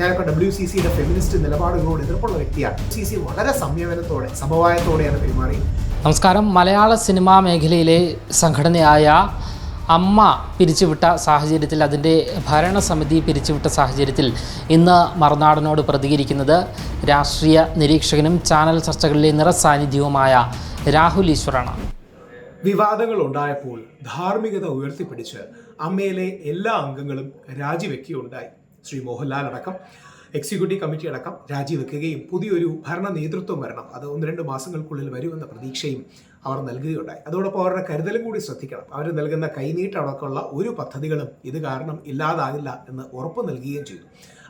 ഞാനൊക്കെ W C സിയുടെ feminist നിലപാടുകളോട് എതിർപ്പുള്ള വ്യക്തിയാണ്. സി സി വളരെ സംയമനത്തോടെ സമവായത്തോടെയാണ് പെരുമാറിയത്. നമസ്കാരം. മലയാള സിനിമാ മേഖലയിലെ സംഘടനയായ അമ്മ പിരിച്ചുവിട്ട സാഹചര്യത്തിൽ അതിന്റെ ഭരണസമിതി പിരിച്ചുവിട്ട സാഹചര്യത്തിൽ ഇന്ന് മറുനാടനോട് പ്രതികരിക്കുന്നത് രാഷ്ട്രീയ നിരീക്ഷകനും ചാനൽ ചർച്ചകളിലെ നിറസാന്നിധ്യവുമായ രാഹുൽ ഈശ്വറാണ്. വിവാദങ്ങൾ ഉണ്ടായപ്പോൾ ധാർമ്മികത ഉയർത്തിപ്പിടിച്ച് അമ്മയിലെ എല്ലാ അംഗങ്ങളും രാജിവെക്കുകയുണ്ടായി. ശ്രീ മോഹൻലാൽ അടക്കം എക്സിക്യൂട്ടീവ് കമ്മിറ്റി അടക്കം രാജിവെക്കുകയും പുതിയൊരു ഭരണ നേതൃത്വം വരണം. അത് ഒന്ന് രണ്ട് മാസങ്ങൾക്കുള്ളിൽ വരുമെന്ന പ്രതീക്ഷയും അവർ നൽകുകയുണ്ടായി. അതോടൊപ്പം അവരുടെ കരുതലും കൂടി ശ്രദ്ധിക്കണം. അവർ നൽകുന്ന കൈനീട്ടടക്കമുള്ള ഒരു പദ്ധതികളും ഇത് കാരണം ഇല്ലാതാകില്ല എന്ന് ഉറപ്പ് നൽകുകയും ചെയ്തു.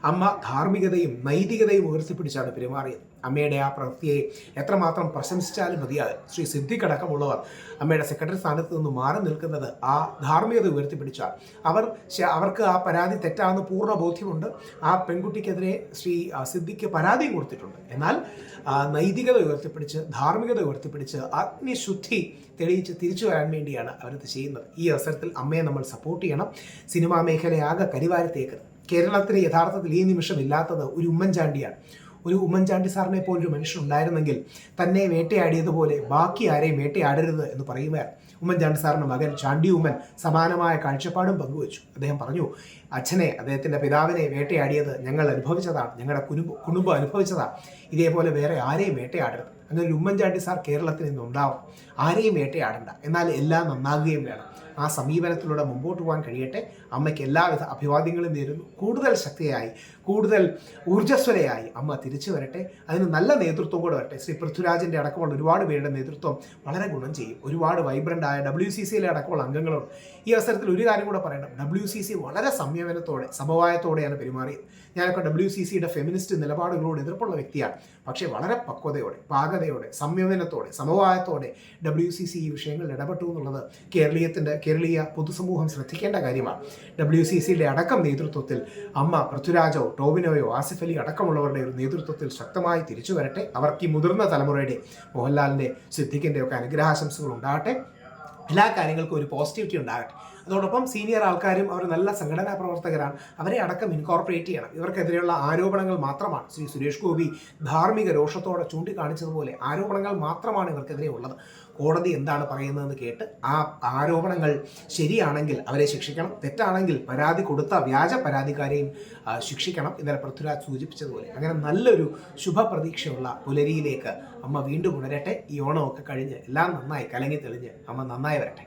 അമ്മ ധാർമ്മികതയും നൈതികതയും ഉയർത്തിപ്പിടിച്ചാണ് പെരുമാറിയത്. അമ്മയുടെ ആ പ്രവൃത്തിയെ എത്രമാത്രം പ്രശംസിച്ചാലും മതിയാകും ശ്രീ സിദ്ധിക്കടക്കമുള്ളവർ അമ്മയുടെ സെക്രട്ടറി സ്ഥാനത്ത് നിന്ന് മാറി നിൽക്കുന്നത് ആ ധാർമ്മികത ഉയർത്തിപ്പിടിച്ചാൽ അവർ അവർക്ക് ആ പരാതി തെറ്റാണെന്ന് പൂർണ ബോധ്യമുണ്ട്. ആ പെൺകുട്ടിക്കെതിരെ ശ്രീ സിദ്ധിക്ക് പരാതി കൊടുത്തിട്ടുണ്ട്. എന്നാൽ നൈതികത ഉയർത്തിപ്പിടിച്ച് ധാർമ്മികത ഉയർത്തിപ്പിടിച്ച് അഗ്നിശുദ്ധി തെളിയിച്ച് തിരിച്ചു വരാൻ വേണ്ടിയാണ് അവരത് ചെയ്യുന്നത്. ഈ അവസരത്തിൽ അമ്മയെ നമ്മൾ സപ്പോർട്ട് ചെയ്യണം. സിനിമാ മേഖലയാകെ കരിവാരത്തേക്കരുത് കേരളത്തിന് യഥാർത്ഥത്തിൽ ഈ നിമിഷം ഇല്ലാത്തത് ഒരു ഉമ്മൻചാണ്ടിയാണ്. ഒരു ഉമ്മൻചാണ്ടി സാറിനെ പോലൊരു മനുഷ്യൻ ഉണ്ടായിരുന്നെങ്കിൽ തന്നെ വേട്ടയാടിയതുപോലെ ബാക്കി ആരെയും വേട്ടയാടരുത് എന്ന് പറയുകയാണ് ഉമ്മൻചാണ്ടി സാറിന്റെ മകൻ ചാണ്ടി ഉമ്മൻ സമാനമായ കാഴ്ചപ്പാടും പങ്കുവച്ചു. അദ്ദേഹം പറഞ്ഞു അച്ഛനെ അദ്ദേഹത്തിന്റെ പിതാവിനെ വേട്ടയാടിയത് ഞങ്ങൾ അനുഭവിച്ചതാണ്. ഞങ്ങളുടെ കുടുംബ കുടുംബം അനുഭവിച്ചതാണ്. ഇതേപോലെ വേറെ ആരെയും വേട്ടയാടരുത്. ഒരു ഉമ്മൻചാണ്ടി സാർ കേരളത്തിൽ നിന്ന് ഉണ്ടാവും. ആരെയും വേട്ടയാടണ്ട. എന്നാൽ എല്ലാം നന്നാകുകയും വേണം. ആ സമീപനത്തിലൂടെ മുമ്പോട്ട് പോകാൻ കഴിയട്ടെ. അമ്മയ്ക്ക് എല്ലാവിധ അഭിവാദ്യങ്ങളും നേരുന്നു. കൂടുതൽ ശക്തിയായി കൂടുതൽ ഊർജസ്വലയായി അമ്മ തിരിച്ചു വരട്ടെ. അതിന് നല്ല നേതൃത്വം കൂടെ വരട്ടെ. ശ്രീ പൃഥ്വിരാജിന്റെ അടക്കമുള്ള ഒരുപാട് പേരുടെ നേതൃത്വം വളരെ ഗുണം ചെയ്യും. ഒരുപാട് വൈബ്രന്റ് ആയ ഡബ്ല്യു സി സിയിലെ അടക്കമുള്ള അംഗങ്ങളുണ്ട് ഈ അവസരത്തിൽ ഒരു കാര്യം കൂടെ പറയണം. ഡബ്ല്യു സി സി വളരെ സംയമനത്തോടെ സമവായത്തോടെയാണ് പെരുമാറിയത്. ഞാനൊക്കെ ഡബ്ല്യു സി സിയുടെ ഫെമിനിസ്റ്റ് നിലപാടുകളോട് എതിർപ്പുള്ള വ്യക്തിയാണ്. പക്ഷേ വളരെ പക്വതയോടെ പാകതയോടെ സംയമനത്തോടെ സമവായത്തോടെ ഡബ്ല്യു സി സി ഈ വിഷയങ്ങളിൽ ഇടപെട്ടു എന്നുള്ളത് കേരളീയത്തിന്റെ കേരളീയ പൊതുസമൂഹം ശ്രദ്ധിക്കേണ്ട കാര്യമാണ്. ഡബ്ല്യു സി സിയുടെ അടക്കം നേതൃത്വത്തിൽ അമ്മ പൃഥ്വിരാജോ ടോവിനോയോ ആസിഫ് അലി അടക്കമുള്ളവരുടെ ഒരു നേതൃത്വത്തിൽ ശക്തമായി തിരിച്ചു വരട്ടെ. അവർക്ക് ഈ മുതിർന്ന തലമുറയുടെ മോഹൻലാലിന്റെ സിദ്ദിഖിന്റെ ഒക്കെ അനുഗ്രഹാശംസകൾ ഉണ്ടാകട്ടെ. എല്ലാ കാര്യങ്ങൾക്കും ഒരു പോസിറ്റിവിറ്റി ഉണ്ടാകട്ടെ. അതോടൊപ്പം സീനിയർ ആൾക്കാരും അവർ നല്ല സംഘടനാ പ്രവർത്തകരാണ്. അവരെ അടക്കം ഇൻകോർപ്പറേറ്റ് ചെയ്യണം. ഇവർക്കെതിരെയുള്ള ആരോപണങ്ങൾ മാത്രമാണ്. ശ്രീ സുരേഷ് ഗോപി ധാർമ്മിക രോഷത്തോടെ ചൂണ്ടിക്കാണിച്ചതുപോലെ ആരോപണങ്ങൾ മാത്രമാണ് ഇവർക്കെതിരെ ഉള്ളത്. കോടതി എന്താണ് പറയുന്നതെന്ന് കേട്ട് ആ ആരോപണങ്ങൾ ശരിയാണെങ്കിൽ അവരെ ശിക്ഷിക്കണം. തെറ്റാണെങ്കിൽ പരാതി കൊടുത്ത വ്യാജ പരാതിക്കാരെയും ശിക്ഷിക്കണം. ഇന്നലെ പൃഥ്വിരാജ് സൂചിപ്പിച്ചതുപോലെ അങ്ങനെ നല്ലൊരു ശുഭപ്രതീക്ഷയുള്ള പുലരിയിലേക്ക് അമ്മ വീണ്ടും ഉണരട്ടെ. ഈ ഓണമൊക്കെ കഴിഞ്ഞ് എല്ലാം നന്നായി കലങ്ങി തെളിഞ്ഞ് അമ്മ നന്നായി വരട്ടെ.